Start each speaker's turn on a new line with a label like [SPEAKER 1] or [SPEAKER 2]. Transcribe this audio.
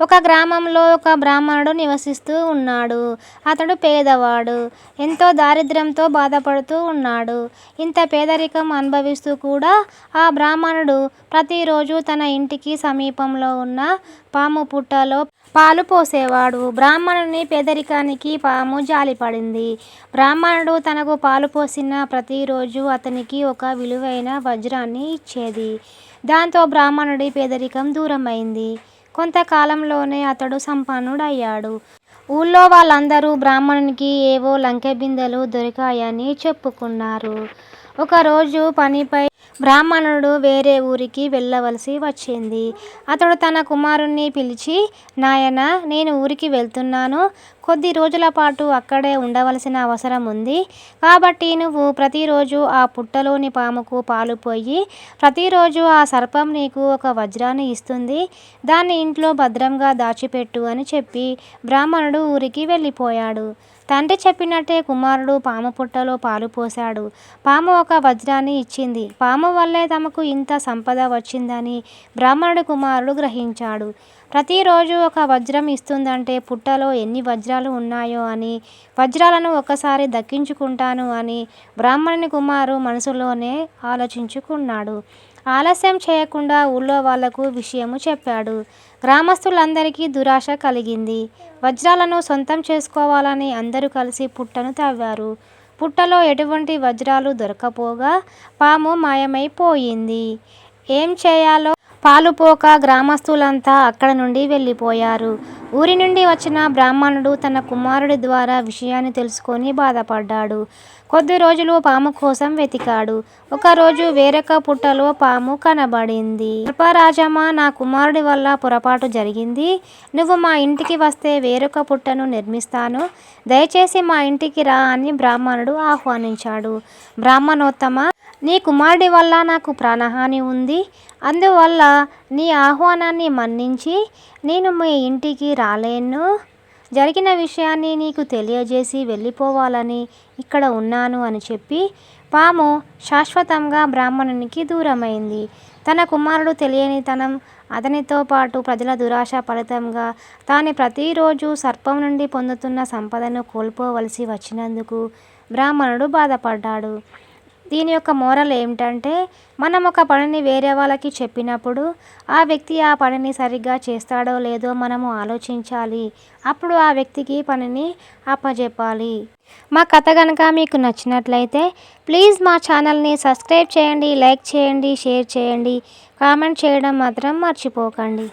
[SPEAKER 1] ఒక గ్రామంలో ఒక బ్రాహ్మణుడు నివసిస్తూ ఉన్నాడు. అతడు పేదవాడు. ఎంతో దారిద్ర్యంతో బాధపడుతూ ఉన్నాడు. ఇంత పేదరికం అనుభవిస్తూ కూడా ఆ బ్రాహ్మణుడు ప్రతిరోజు తన ఇంటికి సమీపంలో ఉన్న పాము పుట్టలో పాలు పోసేవాడు. బ్రాహ్మణుని పేదరికానికి పాము జాలిపడింది బ్రాహ్మణుడు తనకు పాలు పోసిన ప్రతిరోజు అతనికి ఒక విలువైన వజ్రాన్ని ఇచ్చేది. దాంతో బ్రాహ్మణుడి పేదరికం దూరమైంది. కొంతకాలంలోనే అతడు సంపన్నుడయ్యాడు. ఊళ్ళో వాళ్ళందరూ బ్రాహ్మణునికి ఏవో లంకె బిందెలు దొరికాయని చెప్పుకున్నారు. ఒకరోజు పనిపై బ్రాహ్మణుడు వేరే ఊరికి వెళ్ళవలసి వచ్చింది. అతడు తన కుమారుణ్ణి పిలిచి నాయన నేను ఊరికి వెళ్తున్నాను. కొద్ది రోజుల పాటు అక్కడే ఉండవలసిన అవసరం ఉంది. కాబట్టి నువ్వు ప్రతిరోజు ఆ పుట్టలోని పాముకు పాలు పోయి ప్రతిరోజు ఆ సర్పం నీకు ఒక వజ్రాన్ని ఇస్తుంది. దాన్ని ఇంట్లో భద్రంగా దాచిపెట్టు అని చెప్పి బ్రాహ్మణుడు ఊరికి వెళ్ళిపోయాడు. తండ్రి చెప్పినట్టే కుమారుడు పాము పుట్టలో పాలు పోశాడు. పాము ఒక వజ్రాన్ని ఇచ్చింది. పాము వల్లే తమకు ఇంత సంపద వచ్చిందని బ్రాహ్మణుడి కుమారుడు గ్రహించాడు. ప్రతిరోజు ఒక వజ్రం ఇస్తుందంటే పుట్టలో ఎన్ని వజ్రాలు ఉన్నాయో అని వజ్రాలను ఒకసారి దక్కించుకుంటాను అని బ్రాహ్మణుని కుమారు మనసులోనే ఆలోచించుకున్నాడు. ఆలస్యం చేయకుండా ఊళ్ళో వాళ్ళకు విషయము చెప్పాడు. గ్రామస్తులందరికీ దురాశ కలిగింది. వజ్రాలను సొంతం చేసుకోవాలని అందరూ కలిసి పుట్టను తవ్వారు. పుట్టలో ఎటువంటి వజ్రాలు దొరకపోగా పాము మాయమైపోయింది. ఏం చేయాలో పాలుపోక గ్రామస్తులంతా అక్కడ నుండి వెళ్ళిపోయారు. ఊరి నుండి వచ్చిన బ్రాహ్మణుడు తన కుమారుడి ద్వారా విషయాన్ని తెలుసుకొని బాధపడ్డాడు. కొద్ది రోజులు పాము కోసం వెతికాడు. ఒకరోజు వేరొక పుట్టలో పాము కనబడింది. అల్పరాజమ్మ నా కుమారుడి వల్ల పొరపాటు జరిగింది. నువ్వు మా ఇంటికి వస్తే వేరొక పుట్టను నిర్మిస్తాను. దయచేసి మా ఇంటికి రా అని బ్రాహ్మణుడు ఆహ్వానించాడు. బ్రాహ్మణోత్తమ నీ కుమారుడి వల్ల నాకు ప్రాణహాని ఉంది. అందువల్ల నీ ఆహ్వానాన్ని మన్నించి నేను మీ ఇంటికి రాలేను. జరిగిన విషయాన్ని నీకు తెలియజేసి వెళ్ళిపోవాలని ఇక్కడ ఉన్నాను అని చెప్పి పాము శాశ్వతంగా బ్రాహ్మణునికి దూరమైంది. తన కుమారుడు తెలియనితనం అతనితో పాటు ప్రజల దురాశ ఫలితంగా తాను ప్రతిరోజు సర్పం నుండి పొందుతున్న సంపదను కోల్పోవలసి వచ్చినందుకు బ్రాహ్మణుడు బాధపడ్డాడు. దీని యొక్క మోరల్ ఏమిటంటే మనం ఒక పనిని వేరే వాళ్ళకి చెప్పినప్పుడు ఆ వ్యక్తి ఆ పనిని సరిగ్గా చేస్తాడో లేదో మనము ఆలోచించాలి. అప్పుడు ఆ వ్యక్తికి పనిని అప్పజెప్పాలి. మా కథ కనుక మీకు నచ్చినట్లయితే ప్లీజ్ మా ఛానల్ని సబ్స్క్రైబ్ చేయండి లైక్ చేయండి షేర్ చేయండి. కామెంట్ చేయడం మాత్రం మర్చిపోకండి.